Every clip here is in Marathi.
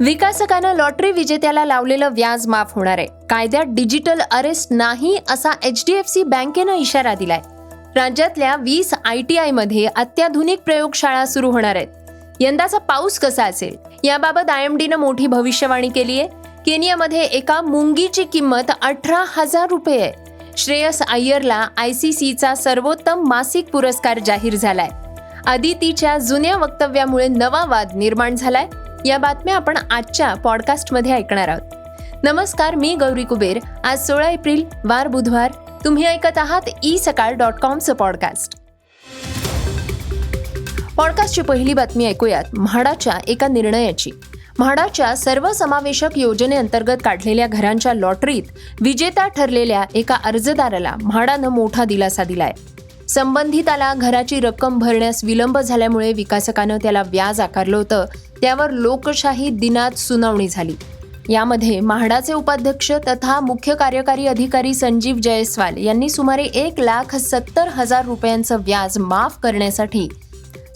विकासकानं लॉटरी विजेत्याला लावलेलं व्याज माफ होणार आहे. कायद्यात डिजिटल अरेस्ट नाही असा एच डी एफ सी बँकेनं इशारा दिलाय. राज्यातल्या वीस आय टी आयमध्ये अत्याधुनिक प्रयोगशाळा सुरू होणार आहेत. यंदाचा पाऊस कसा असेल? याबाबत आय एम डीनं मोठी भविष्यवाणी केली आहे केनियामध्ये एका मुंगीची किंमत अठरा हजार रुपये आहे. श्रेयस अय्यरला आय सी सीचा सर्वोत्तम मासिक पुरस्कार जाहीर झालाय. अदितीच्या जुन्या वक्तव्यामुळे नवा वाद निर्माण झालाय. या बातम्या आपण आजच्या पॉडकास्टमध्ये ऐकणार आहोत. नमस्कार मी गौरी कुबेर. आज सोळा एप्रिल वार बुधवार. तुम्ही ऐकत आहात ई सकाळ डॉट कॉमचं पॉडकास्ट पॉडकास्टची पहिली बातमी ऐकूयात. म्हाडाच्या एका निर्णयाची. म्हाडाच्या सर्वसमावेशक योजनेअंतर्गत काढलेल्या घरांच्या लॉटरीत विजेता ठरलेल्या एका अर्जदाराला म्हाडानं मोठा दिलासा दिलाय. संबंधिताला घराची रक्कम भरण्यास विलंब झाल्यामुळे विकासकानं त्याला व्याज आकारलं होतं. त्यावर लोकशाही दिनात सुनावणी झाली. यामध्ये म्हाडाचे उपाध्यक्ष तथा मुख्य कार्यकारी अधिकारी संजीव जयस्वाल यांनी सुमारे एक लाख सत्तर हजार रुपयांचं व्याज माफ करण्यासाठी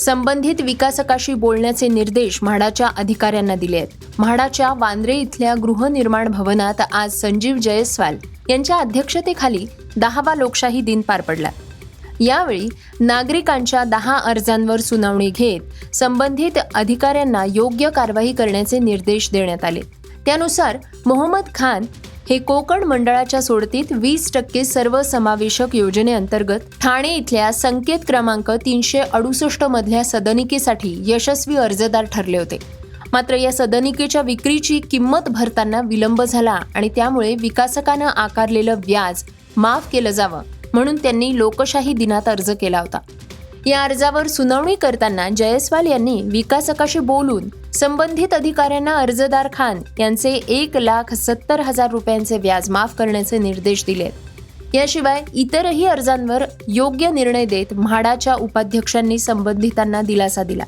संबंधित विकासकाशी बोलण्याचे निर्देश म्हाडाच्या अधिकाऱ्यांना दिले आहेत. म्हाडाच्या वांद्रे इथल्या गृहनिर्माण भवनात आज संजीव जयस्वाल यांच्या अध्यक्षतेखाली दहावा लोकशाही दिन पार पडला. यावेळी नागरिकांच्या दहा अर्जांवर सुनावणी घेत संबंधित अधिकाऱ्यांना योग्य कारवाई करण्याचे निर्देश देण्यात आले. त्यानुसार मोहम्मद खान हे कोकण मंडळाच्या सोडतीत वीस टक्के सर्व समावेशक योजनेअंतर्गत ठाणे इथल्या संकेत क्रमांक तीनशे अडुसष्ट मधल्या सदनिकेसाठी यशस्वी अर्जदार ठरले होते. मात्र या सदनिकेच्या विक्रीची किंमत भरताना विलंब झाला आणि त्यामुळे विकासकानं आकारलेलं व्याज माफ केलं जावं. म्हणून त्यांनी लोकशाही दिनात अर्ज केला होता. या अर्जावर सुनावणी करताना जयस्वाल यांनी विकासकाशी बोलून संबंधित अधिकाऱ्यांना अर्जदार खान यांचे एक लाख सत्तर हजार रुपयांचे व्याज माफ करण्याचे निर्देश दिले. याशिवाय इतरही अर्जांवर योग्य निर्णय देत म्हाडाच्या उपाध्यक्षांनी संबंधितांना दिलासा दिला.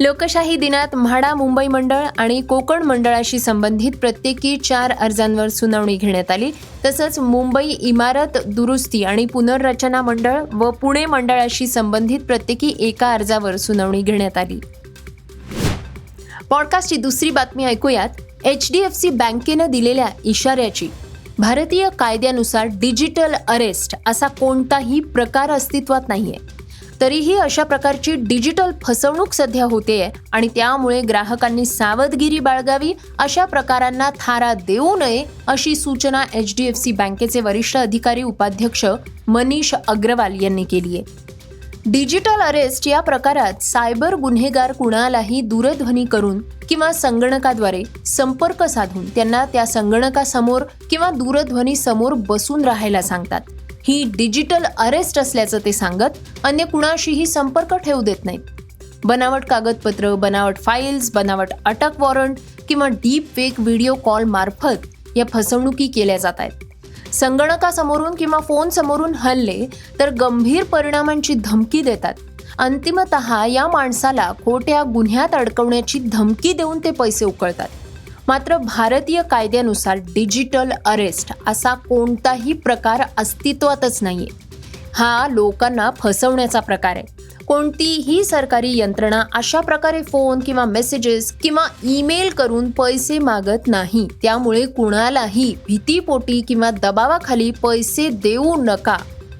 लोकशाही दिनात म्हाडा मुंबई मंडळ आणि कोकण मंडळाशी संबंधित प्रत्येकी चार अर्जांवर सुनावणी घेण्यात आली. तसंच मुंबई इमारत दुरुस्ती आणि पुनर्रचना मंडळ व पुणे मंडळाशी संबंधित प्रत्येकी एका अर्जावर सुनावणी घेण्यात आली. पॉडकास्टची दुसरी बातमी ऐकूयात. एच डी एफ सी बँकेनं दिलेल्या इशाऱ्याची. भारतीय कायद्यानुसार डिजिटल अरेस्ट असा कोणताही प्रकार अस्तित्वात नाहीये. तरीही अशा प्रकारची डिजिटल फसवणूक सध्या होते आणि त्यामुळे ग्राहकांनी सावधगिरी बाळगावी अशा प्रकारांना थारा देऊ नये अशी सूचना एच डी एफ सी बँकेचे वरिष्ठ अधिकारी उपाध्यक्ष मनीष अग्रवाल यांनी केली आहे. डिजिटल अरेस्ट या प्रकारात सायबर गुन्हेगार कुणालाही दूरध्वनी करून किंवा संगणकाद्वारे संपर्क साधून त्यांना त्या संगणकासमोर किंवा दूरध्वनी समोर बसून राहायला सांगतात. ही डिजिटल अरेस्ट असल्याचं ते सांगत अन्य कुणाशीही संपर्क ठेवू देत नाहीत. बनावट कागदपत्र बनावट फाईल्स बनावट अटक वॉरंट किंवा डीप फेक व्हिडिओ कॉल मार्फत या फसवणुकी केल्या जात आहेत. संगणकासमोरून किंवा फोन समोरून हल्ले तर गंभीर परिणामांची धमकी देतात. अंतिमत या माणसाला खोट्या गुन्ह्यात अडकवण्याची धमकी देऊन ते पैसे उकळतात. मात्र भारतीय कायद्यानुसार डिजिटल अरेस्ट असा कोणताही प्रकार अस्तित्वातच नाही हा लोकांना फसवण्याचा प्रकार आहे. कोणतीही सरकारी यंत्रणा अशा प्रकारे फोन किंवा मेसेजेस किंवा ईमेल करून पैसे मागत नाही. त्यामुळे कुणालाही भीतीपोटी किंवा दबावाखाली पैसे देऊ नका.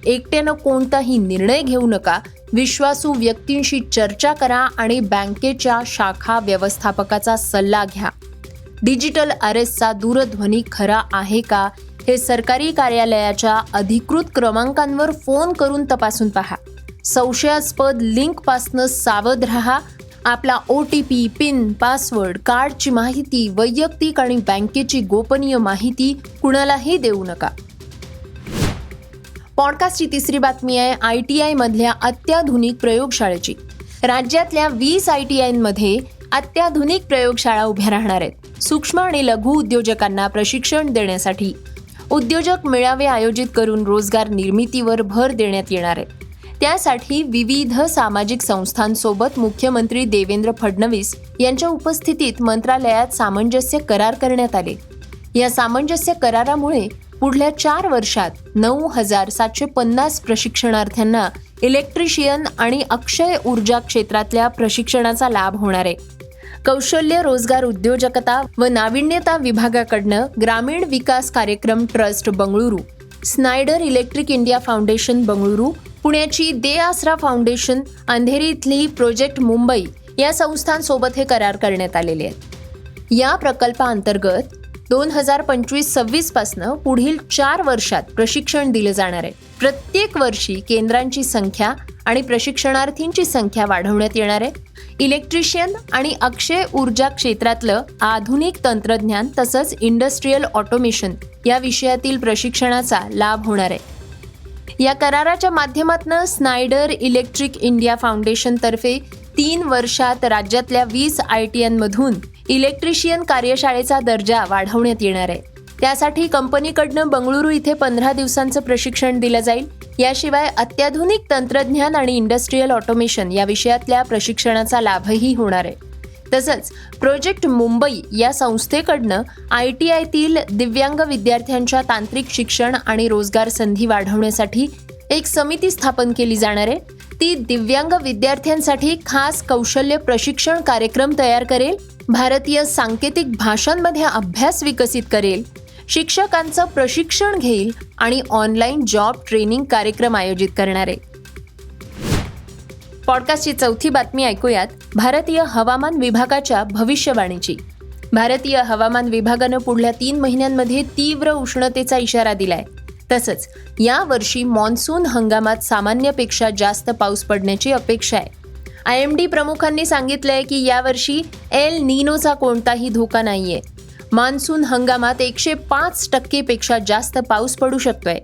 एकट्यानं कोणताही निर्णय घेऊ नका. विश्वासू व्यक्तींशी चर्चा करा आणि बँकेच्या शाखा व्यवस्थापकाचा सल्ला घ्या. डिजिटल अरेस्टचा दूरध्वनी खरा आहे का? हे सरकारी कार्यालयाच्या अधिकृत क्रमांकांवर फोन करून तपासून पहा. संशयास्पद लिंकपासनं सावध रहा. आपला O T P PIN password कार्डची माहिती वैयक्तिक आणि बँकेची गोपनीय माहिती कुणालाही देऊ नका. पॉडकास्टची तिसरी बातमी आहे आय टी आयमधल्या अत्याधुनिक प्रयोगशाळेची. राज्यातल्या वीस आय टी आयमध्ये अत्याधुनिक प्रयोगशाळा उभ्या राहणार आहेत. सूक्ष्म आणि लघु उद्योजकांना प्रशिक्षण देण्यासाठी. उद्योजक मेळावे आयोजित करून रोजगार निर्मितीवर भर देण्यात येणार आहे. त्यासाठी विविध सामाजिक संस्थांसोबत मुख्यमंत्री देवेंद्र फडणवीस यांच्या उपस्थितीत मंत्रालयात सामंजस्य करार करण्यात आले. या सामंजस्य करारामुळे पुढल्या चार वर्षात नऊ हजार सातशे पन्नास प्रशिक्षणार्थ्यांना इलेक्ट्रिशियन आणि अक्षय ऊर्जा क्षेत्रातल्या प्रशिक्षणाचा लाभ होणार आहे. कौशल्य रोजगार उद्योजकता व नाविन्यता विभागाकडनं ग्रामीण विकास कार्यक्रम trust Bengaluru Schneider Electric India Foundation Bengaluru पुण्याची दे आसरा फाउंडेशन अंधेरी इथली प्रोजेक्ट मुंबई या संस्थांसोबत हे करार करण्यात आलेले आहेत. या प्रकल्पाअंतर्गत दोन हजार पंचवीस सव्वीस पासनं पुढील चार वर्षात प्रशिक्षण दिलं जाणार आहे. प्रत्येक वर्षी केंद्रांची संख्या आणि प्रशिक्षणार्थींची संख्या वाढवण्यात येणार आहे. इलेक्ट्रिशियन आणि अक्षय ऊर्जा क्षेत्रातलं आधुनिक तंत्रज्ञान तसंच इंडस्ट्रीयल ऑटोमेशन या विषयातील प्रशिक्षणाचा लाभ होणार आहे. या कराराच्या माध्यमातून स्नायडर इलेक्ट्रिक इंडिया फाउंडेशनतर्फे तीन वर्षात राज्यातल्या वीस आय टी एनमधून इलेक्ट्रिशियन कार्यशाळेचा दर्जा वाढवण्यात येणार आहे. त्यासाठी कंपनीकडनं बंगळुरू इथे पंधरा दिवसांचं प्रशिक्षण दिलं जाईल. याशिवाय अत्याधुनिक तंत्रज्ञान आणि इंडस्ट्रीयल ऑटोमेशन या विषयातल्या प्रशिक्षणाचा लाभही होणार आहे. तसंच प्रोजेक्ट मुंबई या संस्थेकडनं आय टी आयतील दिव्यांग विद्यार्थ्यांच्या तांत्रिक शिक्षण आणि रोजगार संधी वाढवण्यासाठी एक समिती स्थापन केली जाणार आहे. ती दिव्यांग विद्यार्थ्यांसाठी खास कौशल्य प्रशिक्षण कार्यक्रम तयार करेल. भारतीय सांकेतिक भाषांमध्ये अभ्यास विकसित करेल. शिक्षकांचं प्रशिक्षण घेईल आणि ऑनलाईन जॉब ट्रेनिंग कार्यक्रम आयोजित करणार आहे. पॉडकास्टची चौथी बातमी ऐकूयात. भारतीय हवामान विभागाच्या भविष्यवाणीची. भारतीय हवामान विभागानं पुढल्या तीन महिन्यांमध्ये तीव्र उष्णतेचा इशारा दिलाय. तसंच यावर्षी मान्सून हंगामात सामान्यपेक्षा जास्त पाऊस पडण्याची अपेक्षा आहे. आय एम डी प्रमुखांनी सांगितलंय की यावर्षी एल निनोचा कोणताही धोका नाहीये. मान्सून हंगामात एकशे पाच टक्केपेक्षा जास्त पाऊस पडू शकतोय.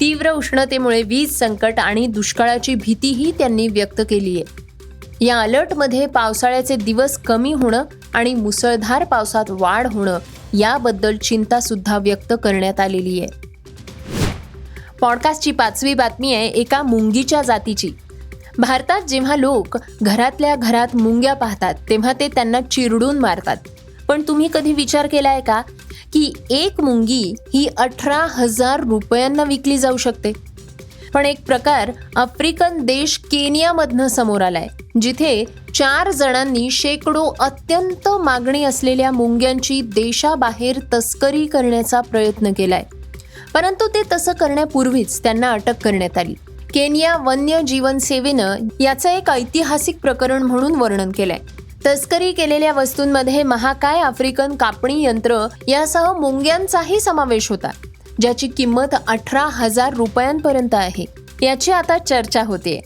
तीव्र उष्णतेमुळे वीज संकट आणि दुष्काळाची भीतीही त्यांनी व्यक्त केली आहे या अलर्टमध्ये पावसाळ्याचे दिवस कमी होणं आणि मुसळधार पावसात वाढ होणं याबद्दल चिंता सुद्धा व्यक्त करण्यात आलेली आहे पॉडकास्टची पाचवी बातमी आहे एका मुंगीच्या जातीची. भारतात जेव्हा लोक घरातल्या घरात मुंग्या पाहतात तेव्हा ते त्यांना चिरडून मारतात. पण तुम्ही कधी विचार केलाय का की एक मुंगी ही अठरा हजार रुपयांना विकली जाऊ शकते? पण एक प्रकार आफ्रिकन देश केनियामधनं समोर आलाय जिथे चार जणांनी शेकडो अत्यंत मागणी असलेल्या मुंग्यांची देशाबाहेर तस्करी करण्याचा प्रयत्न केलाय. परंतु ते तसं करण्यापूर्वीच त्यांना अटक करण्यात आली. केनिया वन्य जीवन सेवेनं याचं एक ऐतिहासिक प्रकरण म्हणून वर्णन केलंय. तस्करी केलेल्या वस्तूंमध्ये महाकाय आफ्रिकन कापणी यंत्र यासह मुंग्यांचाही समावेश होता ज्याची किंमत अठरा हजार रुपयांपर्यंत आहे. याची आता चर्चा होते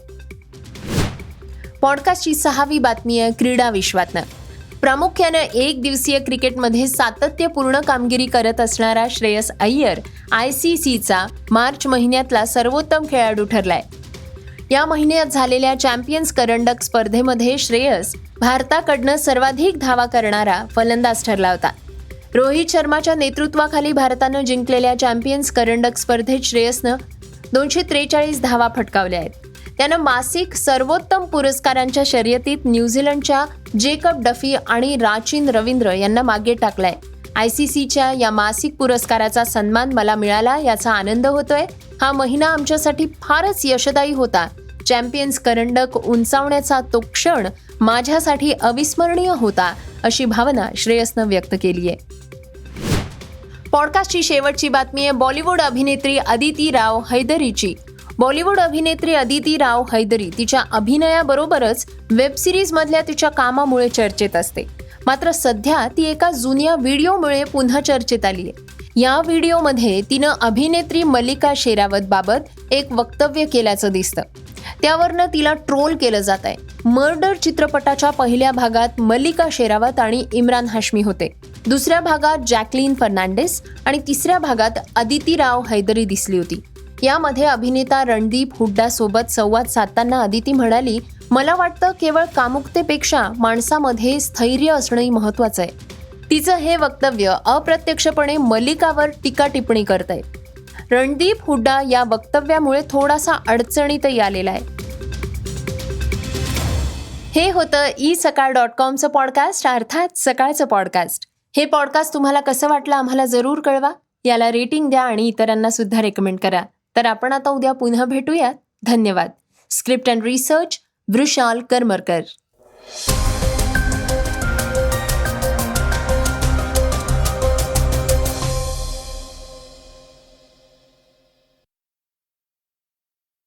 पॉडकास्टची सहावी बातमी आहे क्रीडा विश्वातनं. प्रामुख्यानं एक दिवसीय क्रिकेटमध्ये सातत्यपूर्ण कामगिरी करत असणारा श्रेयस अय्यर आय सी सीचा मार्च महिन्यातला सर्वोत्तम खेळाडू ठरलाय. या महिन्यात झालेल्या चॅम्पियन्स करंडक स्पर्धेमध्ये श्रेयस भारताकडनं सर्वाधिक धावा करणारा फलंदाज ठरला होता. रोहित शर्माच्या नेतृत्वाखाली भारतानं जिंकलेल्या चॅम्पियन्स करंडक स्पर्धेत श्रेयसनं दोनशे त्रेचाळीस धावा फटकावल्या आहेत. त्यानं मासिक सर्वोत्तम पुरस्कारांच्या शर्यतीत न्यूझीलंडच्या जेकब डफी आणि राचिन रवींद्र यांना मागे टाकलाय. आय सी सीच्या या मासिक पुरस्काराचा सन्मान मला मिळाला याचा आनंद होतोय. हा महिना आमच्यासाठी फारच यशदायी होता. चॅम्पियन्स करंडक उंचावण्याचा तो क्षण माझ्यासाठी अविस्मरणीय होता अशी भावना श्रेयसनं व्यक्त केली आहे पॉडकास्टची शेवटची बातमी आहे बॉलिवूड अभिनेत्री अदिती राव हैदरीची. बॉलिवूड अभिनेत्री अदिती राव हैदरी तिच्या अभिनयाबरोबरच वेब सिरीजमधल्या तिच्या कामामुळे चर्चेत असते. मात्र सध्या ती एका जुन्या व्हिडिओमुळे पुन्हा चर्चेत आली आहे. या व्हिडिओमध्ये तिनं अभिनेत्री मल्लिका शेरावत बाबत एक वक्तव्य केल्याचं दिसतं. त्यावरनं तिला ट्रोल केलं जात आहे. मर्डर चित्रपटाच्या पहिल्या भागात मल्लिका शेरावत आणि इम्रान हाशमी होते. दुसऱ्या भागात जॅकलिन फर्नांडिस आणि तिसऱ्या भागात अदिती राव हैदरी दिसली होती. यामध्ये अभिनेता रणदीप हुड्डासोबत संवाद साधताना अदिती म्हणाली मला वाटतं केवळ कामुकतेपेक्षा माणसामध्ये स्थैर्य असणंही महत्वाचं आहे. तिचं हे वक्तव्य अप्रत्यक्षपणे मलिकावर टीका टिप्पणी करत आहे रणदीप हुड्डा या वक्तव्यामुळे थोडासा अडचणीतही आलेला आहे. हे होतं ई सकाळ डॉट कॉमचं पॉडकास्ट अर्थात सकाळचं पॉडकास्ट. हे पॉडकास्ट तुम्हाला कसं वाटलं आम्हाला जरूर कळवा. याला रेटिंग द्या आणि इतरांना सुद्धा रेकमेंड करा. तर आपण आता उद्या पुन्हा भेटूयात. धन्यवाद. Script and research Vrushal Karmarkar.